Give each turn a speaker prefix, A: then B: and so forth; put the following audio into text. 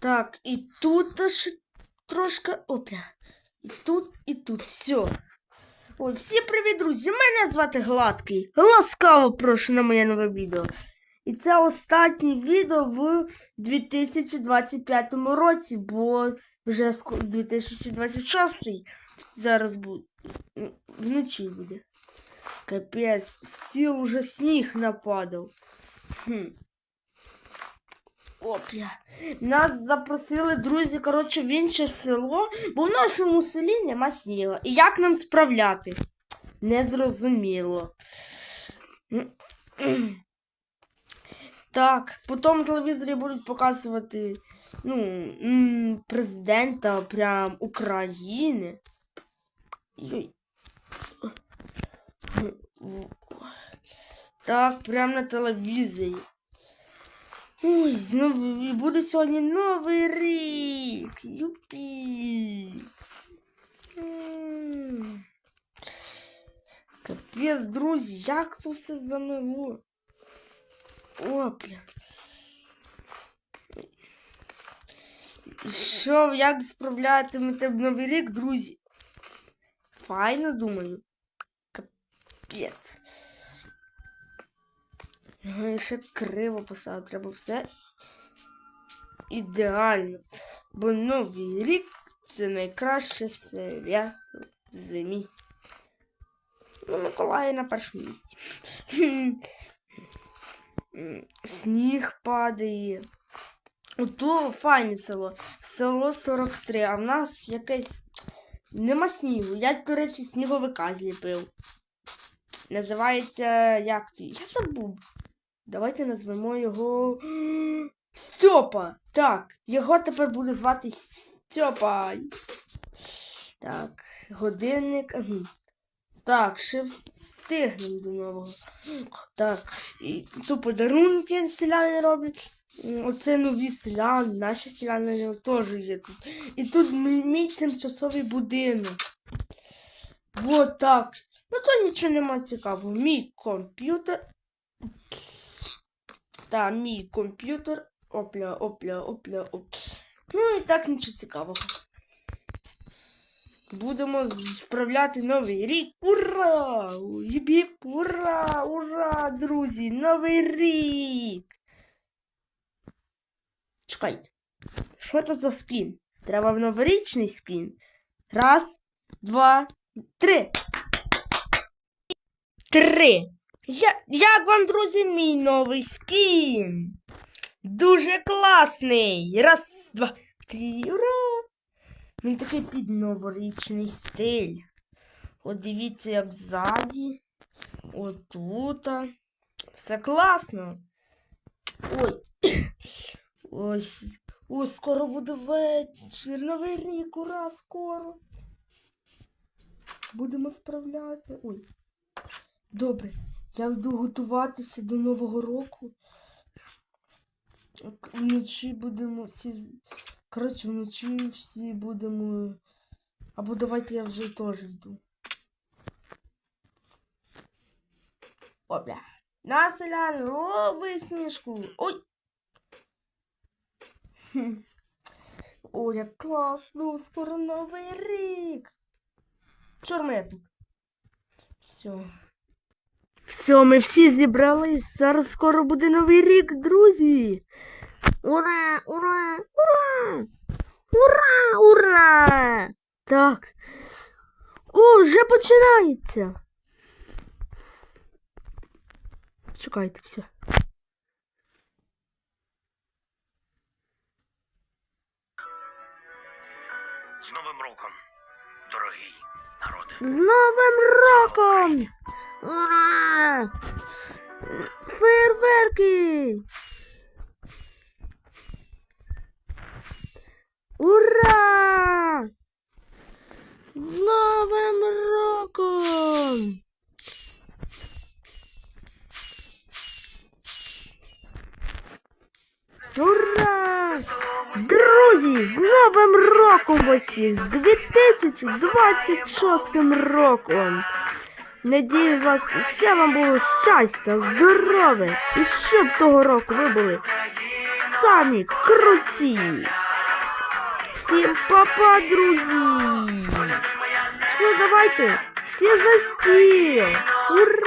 A: Так, і тут аж трошки. Опля. І тут, і тут. Все. Ой, всім привіт, друзі! Мене звати Гладкий. Ласкаво прошу на моє нове відео. І це останнє відео в 2025 році, бо вже ско- 2026 зараз буде. Вночі буде. Капець, стіл уже сніг нападав. Хм. Опля. Нас запросили друзі, коротше, в інше село, бо в нашому селі нема снігу. І як нам справляти? Незрозуміло. Так, потім на телевізорі будуть показувати ну, президента прям України. Так, прям на телевізорі. Ой, знову буде сьогодні новий рік. Юпі. Капець, друзі, як це все замило? О, бля. Що, як справлятимете в новий рік, друзі? Файно, думаю. Капець. Я ще криво поставив, треба все ідеально. Бо новий рік це найкраще свято в зимі. Ну, Миколай на першому місці. Сніг падає. Ото файне село. Село 43, а в нас якесь. Нема снігу. Я, до речі, сніговика зліпив. Називається як то? Я забув. Давайте назвемо його. Стьопа! Так, його тепер буде звати Стьопа. Так, годинник. Так, ще встигнемо до нового. Так, і тут подарунки селяни роблять. Оце нові селяни, наші селяни теж є тут. І тут мій тимчасовий будинок. Вот так. Ну то нічого нема цікавого. Мій комп'ютер. Та мій комп'ютер. Опля, опля, опля, оп. Ну і так нічого цікавого. Будемо справляти новий рік. Ура! Їбіп! Ура! Ура, друзі! Новий рік! Чекайте. Що це за скін? Треба в новорічний скін. Раз, два, три. Три. Я, як вам, друзі, мій новий скін? Дуже класний. Раз, два, три. Ура! Він такий під новорічний стиль. От дивіться, як ззаді. Отута. Все класно. Ой. Ось. Ось скоро буде вечір. Новий рік, ура, скоро. Будемо справляти. Ой. Добре. Я йду готуватися до Нового року. Вночі будемо всі. Коротше, вночі всі будемо. Або давайте я вже теж йду. О, бля. На, селяни, лови сніжку. Ой. Хм. О, як класно, скоро новий рік. Тут. Все. Все, ми всі зібрались. Зараз скоро буде новий рік, друзі. Ура! Ура! Ура! Ура! Ура! Так. О, вже починається. Чекайте, все.
B: З Новим роком, дорогий народи.
A: З Новим роком! Ура! Фейерверки! Ура! З Новим роком! Ура! Друзі, з Новим роком всіх! З 2026 роком! Надію вас, все вам було щастя, здорове. і щоб того року ви були самі круті! всім папа, друзі! Все, давайте! Всі за стіл! Ура!